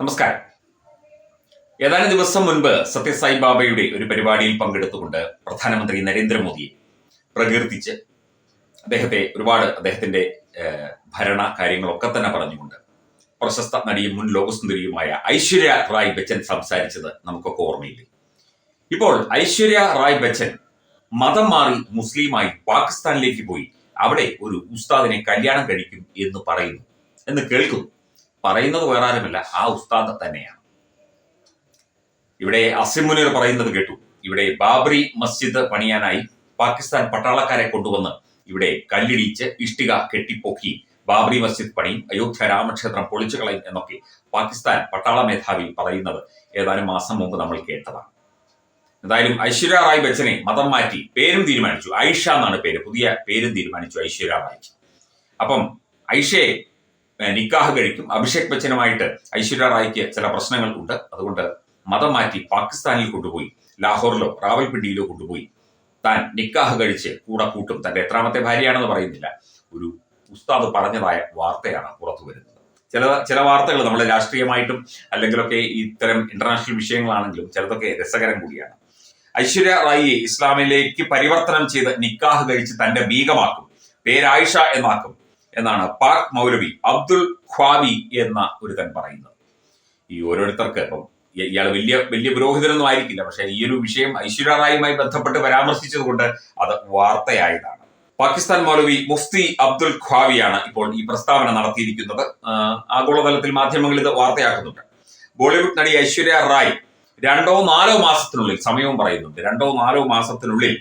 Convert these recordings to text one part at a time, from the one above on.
നമസ്കാരം. ഏതാനും ദിവസം മുൻപ് സത്യസായി ബാബയുടെ ഒരു പരിപാടിയിൽ പങ്കെടുത്തുകൊണ്ട് പ്രധാനമന്ത്രി നരേന്ദ്രമോദിയെ പ്രകീർത്തിച്ച് അദ്ദേഹത്തെ ഒരുപാട് അദ്ദേഹത്തിന്റെ ഭരണ കാര്യങ്ങളൊക്കെ തന്നെ പറഞ്ഞുകൊണ്ട് പ്രശസ്ത നടിയും മുൻ ലോകസുന്ദരിയുമായ ഐശ്വര്യ റായ് ബച്ചൻ സംസാരിച്ചത് നമുക്കൊക്കെ ഓർമ്മയില്ലേ? ഇപ്പോൾ ഐശ്വര്യ റായ് ബച്ചൻ മതം മാറി മുസ്ലിമായി പാകിസ്ഥാനിലേക്ക് പോയി അവിടെ ഒരു ഉസ്താദിനെ കല്യാണം കഴിക്കും എന്ന് പറയുന്നു എന്ന് കേൾക്കുന്നു. പറയുന്നത് വേറെ ആരുമല്ല ആ ഉസ്താദ് തന്നെയാണ്. ഇവിടെ അസിം മുനീർ പറയുന്നത് കേട്ടു. ഇവിടെ ബാബറി മസ്ജിദ് പണിയാനായി പാകിസ്ഥാൻ പട്ടാളക്കാരെ കൊണ്ടുവന്ന് ഇവിടെ കല്ലിടിച്ച് ഇഷ്ടിക കെട്ടിപ്പൊക്കി ബാബറി മസ്ജിദ് പണി അയോധ്യ രാമക്ഷേത്രം പൊളിച്ചു കളയും എന്നൊക്കെ പാകിസ്ഥാൻ പട്ടാള മേധാവി പറയുന്നത് ഏതാനും മാസം മുമ്പ് നമ്മൾ കേട്ടതാണ്. എന്തായാലും ഐശ്വര്യ റായ് ബച്ചനെ മതം മാറ്റി പേരും തീരുമാനിച്ചു. ഐഷ എന്നാണ് പേര്. പുതിയ പേരും തീരുമാനിച്ചു ഐശ്വര്യ റായ്ക്ക്. അപ്പം ഐഷയെ നിക്കാഹ് കഴിക്കും. അഭിഷേക് ബച്ചനുമായിട്ട് ഐശ്വര്യ റായ്ക്ക് ചില പ്രശ്നങ്ങൾ ഉണ്ട് അതുകൊണ്ട് മതം മാറ്റി പാകിസ്ഥാനിൽ കൊണ്ടുപോയി ലാഹോറിലോ റാവൽപിണ്ടിയിലോ കൊണ്ടുപോയി താൻ നിക്കാഹ് കഴിച്ച് കൂടെ കൂട്ടും. തന്റെ എത്രാമത്തെ ഭാര്യയാണെന്ന് പറയുന്നില്ല. ഒരു ഉസ്താദ് പറഞ്ഞതായ വാർത്തയാണ് പുറത്തു വരുന്നത്. ചില ചില വാർത്തകൾ നമ്മൾ രാഷ്ട്രീയമായിട്ടും അല്ലെങ്കിലൊക്കെ ഇത്തരം ഇന്റർനാഷണൽ വിഷയങ്ങളാണെങ്കിലും ചിലതൊക്കെ രസകരം കൂടിയാണ്. ഐശ്വര്യ റായിയെ ഇസ്ലാമിലേക്ക് പരിവർത്തനം ചെയ്ത് നിക്കാഹ് കഴിച്ച് തന്റെ ബീഗമാക്കും പേരായിഷ എന്നാക്കും. എന്നാണ് പാക് മൗലവി അബ്ദുൽ ഖ്വാബി എന്ന ഒരുത്തൻ പറയുന്നത്. ഈ ഓരോരുത്തർക്ക് ഇപ്പം ഇയാൾ വലിയ വലിയ പുരോഹിതനൊന്നും ആയിരിക്കില്ല. പക്ഷെ ഈ ഒരു വിഷയം ഐശ്വര്യ റായുമായി ബന്ധപ്പെട്ട് പരാമർശിച്ചതുകൊണ്ട് അത് വാർത്തയായതാണ്. പാകിസ്ഥാൻ മൗലവി മുഫ്തി അബ്ദുൽ ഖ്വാവിയാണ് ഇപ്പോൾ ഈ പ്രസ്താവന നടത്തിയിരിക്കുന്നത്. ആഗോളതലത്തിൽ മാധ്യമങ്ങൾ ഇത് വാർത്തയാക്കുന്നുണ്ട്. ബോളിവുഡ് നടി ഐശ്വര്യ റായ് രണ്ടോ നാലോ മാസത്തിനുള്ളിൽ സമയവും പറയുന്നുണ്ട് രണ്ടോ നാലോ മാസത്തിനുള്ളിൽ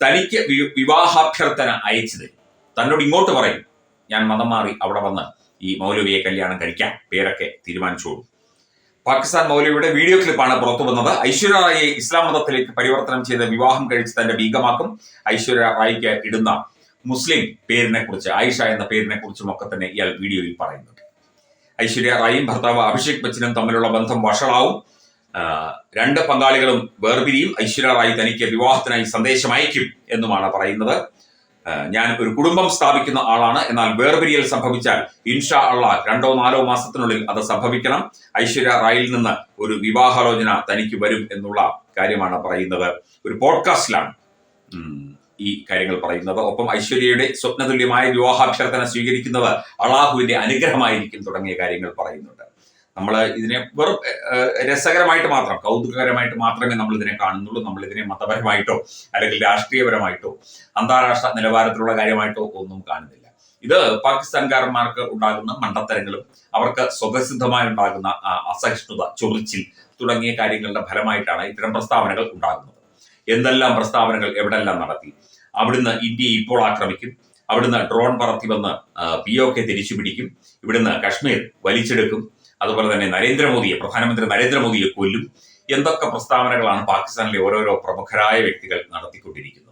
തനിക്ക് വിവാഹാഭ്യർത്ഥന അയച്ചു തരും. തന്നോട് ഇങ്ങോട്ട് പറയും ഞാൻ മതം മാറി അവിടെ വന്ന് ഈ മൗലവിയെ കല്യാണം കഴിക്കാൻ പേരൊക്കെ തീരുമാനിച്ചോളൂ. പാകിസ്ഥാൻ മൗലവിയുടെ വീഡിയോ ക്ലിപ്പാണ് പുറത്തു വന്നത്. ഐശ്വര്യ റായിയെ ഇസ്ലാം മതത്തിലേക്ക് പരിവർത്തനം ചെയ്ത് വിവാഹം കഴിച്ച് തന്റെ ബീഗമാക്കും ഐശ്വര്യ റായിക്ക് ഇടുന്ന മുസ്ലിം പേരിനെ കുറിച്ച് ആയിഷ എന്ന പേരിനെ കുറിച്ചും ഒക്കെ തന്നെ ഇയാൾ വീഡിയോയിൽ പറയുന്നുണ്ട്. ഐശ്വര്യ റായിയും ഭർത്താവ് അഭിഷേക് ബച്ചനും തമ്മിലുള്ള ബന്ധം വഷളാവും. രണ്ട് പങ്കാളികളും വേർപിരിയും. ഐശ്വര്യ റായി തനിക്ക് വിവാഹത്തിനായി സന്ദേശം അയക്കും എന്നുമാണ് പറയുന്നത്. ഞാൻ ഒരു കുടുംബം സ്ഥാപിക്കുന്ന ആളാണ്. എന്നാൽ വേർപിരിയൽ സംഭവിച്ചാൽ ഇൻഷാ അള്ള രണ്ടോ നാലോ മാസത്തിനുള്ളിൽ അത് സംഭവിക്കണം. ഐശ്വര്യ റായിൽ നിന്ന് ഒരു വിവാഹാലോചന തനിക്ക് വരും എന്നുള്ള കാര്യമാണ് പറയുന്നത്. ഒരു പോഡ്കാസ്റ്റിലാണ് ഈ കാര്യങ്ങൾ പറയുന്നത്. ഒപ്പം ഐശ്വര്യയുടെ സ്വപ്നതുല്യമായ വിവാഹാഭ്യർത്ഥന സ്വീകരിക്കുന്നത് അള്ളാഹുവിന്റെ അനുഗ്രഹമായിരിക്കും തുടങ്ങിയ കാര്യങ്ങൾ പറയുന്നുണ്ട്. നമ്മൾ ഇതിനെ വെറും രസകരമായിട്ട് മാത്രം കൗതുകകരമായിട്ട് മാത്രമേ നമ്മൾ ഇതിനെ കാണുന്നുള്ളൂ. നമ്മൾ ഇതിനെ മതപരമായിട്ടോ അല്ലെങ്കിൽ രാഷ്ട്രീയപരമായിട്ടോ അന്താരാഷ്ട്ര നിലവാരത്തിലുള്ള കാര്യമായിട്ടോ ഒന്നും കാണുന്നില്ല. ഇത് പാകിസ്ഥാൻകാരന്മാർക്ക് ഉണ്ടാകുന്ന മണ്ടത്തരങ്ങളും അവർക്ക് സ്വതസിദ്ധമായി ഉണ്ടാകുന്ന അസഹിഷ്ണുത ചൊറിച്ചിൽ തുടങ്ങിയ കാര്യങ്ങളുടെ ഫലമായിട്ടാണ് ഇത്തരം പ്രസ്താവനകൾ ഉണ്ടാകുന്നത്. എന്തെല്ലാം പ്രസ്താവനകൾ എവിടെല്ലാം നടത്തി? അവിടുന്ന് ഇന്ത്യയെ ഇപ്പോൾ ആക്രമിക്കും. അവിടുന്ന് ഡ്രോൺ പറത്തി വന്ന് പി ഒ കെ തിരിച്ചു പിടിക്കും ഇവിടുന്ന് കശ്മീർ വലിച്ചെടുക്കും. അതുപോലെ തന്നെ നരേന്ദ്രമോദിയെ പ്രധാനമന്ത്രി നരേന്ദ്രമോദിയെ കൊല്ലും എന്തൊക്കെ പ്രസ്താവനകളാണ് പാകിസ്ഥാനിലെ ഓരോരോ പ്രമുഖരായ വ്യക്തികൾ നടത്തിക്കൊണ്ടിരിക്കുന്നത്.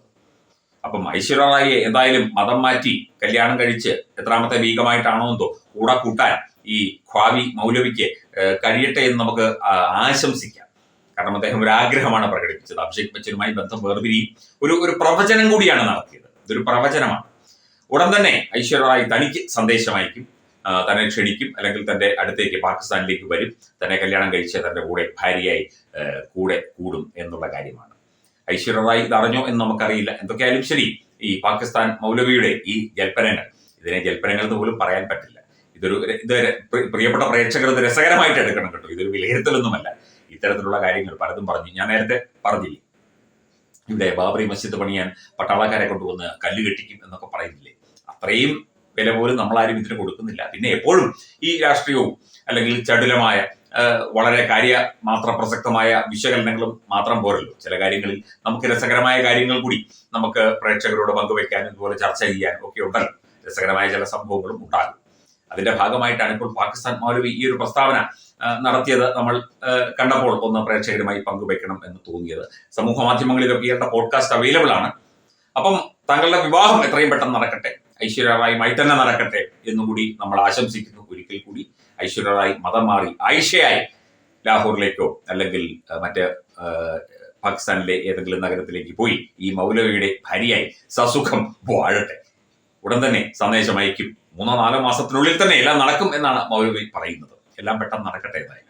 അപ്പം ഐശ്വര്യറായി എന്തായാലും മതം മാറ്റി കല്യാണം കഴിച്ച് എത്രാമത്തെ വീഗമായിട്ടാണോ എന്തോ കൂടെ കൂട്ടാൻ ഈ ഖ്വാവി മൗലവിക്ക് കഴിയട്ടെ എന്ന് നമുക്ക് ആശംസിക്കാം. കാരണം അദ്ദേഹം ഒരു ആഗ്രഹമാണ് പ്രകടിപ്പിച്ചത്. അഭിഷേക് ബച്ചനുമായി ബന്ധം വേർതിരിയും ഒരു ഒരു പ്രവചനം കൂടിയാണ് നടത്തിയത്. ഇതൊരു പ്രവചനമാണ്. ഉടൻ തന്നെ ഐശ്വര്യറായി തനിക്ക് സന്ദേശം അയക്കും. ആ, തന്നെ ക്ഷണിക്കും അല്ലെങ്കിൽ തന്റെ അടുത്തേക്ക് പാകിസ്ഥാനിലേക്ക് വരും. തന്നെ കല്യാണം കഴിച്ച് തന്റെ കൂടെ ഭാര്യയായി കൂടെ കൂടും എന്നുള്ള കാര്യമാണ്. ഐശ്വര്യ റായ് ഇത് എന്ന് നമുക്കറിയില്ല. എന്തൊക്കെയായാലും ശരി ഈ പാകിസ്ഥാൻ മൗലവിയുടെ ഈ ജൽപ്പനങ്ങൾ ഇതിനെ ജൽപ്പനങ്ങൾ എന്ന് പോലും പറയാൻ പറ്റില്ല. ഇതൊരു ഇത് പ്രിയപ്പെട്ട പ്രേക്ഷകർ ഇത് രസകരമായിട്ട് എടുക്കണം കേട്ടോ. ഇതൊരു വിലയിരുത്തലൊന്നുമല്ല. ഇത്തരത്തിലുള്ള കാര്യങ്ങൾ പലതും പറഞ്ഞു. ഞാൻ നേരത്തെ പറഞ്ഞില്ലേ ഇവിടെ ബാബറി മസ്ജിദ് പണിയാൻ പട്ടാളക്കാരെ കൊണ്ടുവന്ന് കല്ല് കെട്ടിക്കും എന്നൊക്കെ പറയുന്നില്ലേ? അത്രയും വില പോലും ആരും ഇതിന് കൊടുക്കുന്നില്ല. പിന്നെ എപ്പോഴും ഈ രാഷ്ട്രീയവും അല്ലെങ്കിൽ ചടുലമായ വളരെ കാര്യ മാത്രം പ്രസക്തമായ വിശകലനങ്ങളും മാത്രം പോരല്ലോ. ചില കാര്യങ്ങളിൽ നമുക്ക് രസകരമായ കാര്യങ്ങൾ കൂടി നമുക്ക് പ്രേക്ഷകരോട് പങ്കുവെക്കാനും ഇതുപോലെ ചർച്ച ചെയ്യാനും ഒക്കെ ഉണ്ടല്ലോ. രസകരമായ ചില സംഭവങ്ങളും ഉണ്ടാകും. അതിന്റെ ഭാഗമായിട്ടാണ് ഇപ്പോൾ പാകിസ്ഥാൻ മൗലവി ഈ ഒരു പ്രസ്താവന നടത്തിയത്. നമ്മൾ കണ്ടപ്പോൾ ഒന്ന് പ്രേക്ഷകരുമായി പങ്കുവെക്കണം എന്ന് തോന്നിയത്. സമൂഹ മാധ്യമങ്ങളിലൊക്കെ ഇയാളുടെ പോഡ്കാസ്റ്റ് അവൈലബിൾ ആണ്. അപ്പം താങ്കളുടെ വിവാഹം എത്രയും പെട്ടെന്ന് നടക്കട്ടെ. ഐശ്വര്യ റായുമായി തന്നെ നടക്കട്ടെ എന്നുകൂടി നമ്മൾ ആശംസിക്കുന്നു. ഒരിക്കൽ കൂടി ഐശ്വര്യറായി മതം മാറി ആയിഷയായി ലാഹോറിലേക്കോ അല്ലെങ്കിൽ മറ്റ് പാകിസ്ഥാനിലെ ഏതെങ്കിലും നഗരത്തിലേക്ക് പോയി ഈ മൗലവിയുടെ ഭാര്യയായി സസുഖം വാഴട്ടെ. ഉടൻ തന്നെ സന്ദേശം അയക്കും. മൂന്നോ നാലോ മാസത്തിനുള്ളിൽ തന്നെ എല്ലാം നടക്കും എന്നാണ് മൗലവി പറയുന്നത്. എല്ലാം പെട്ടെന്ന് നടക്കട്ടെ എന്നായി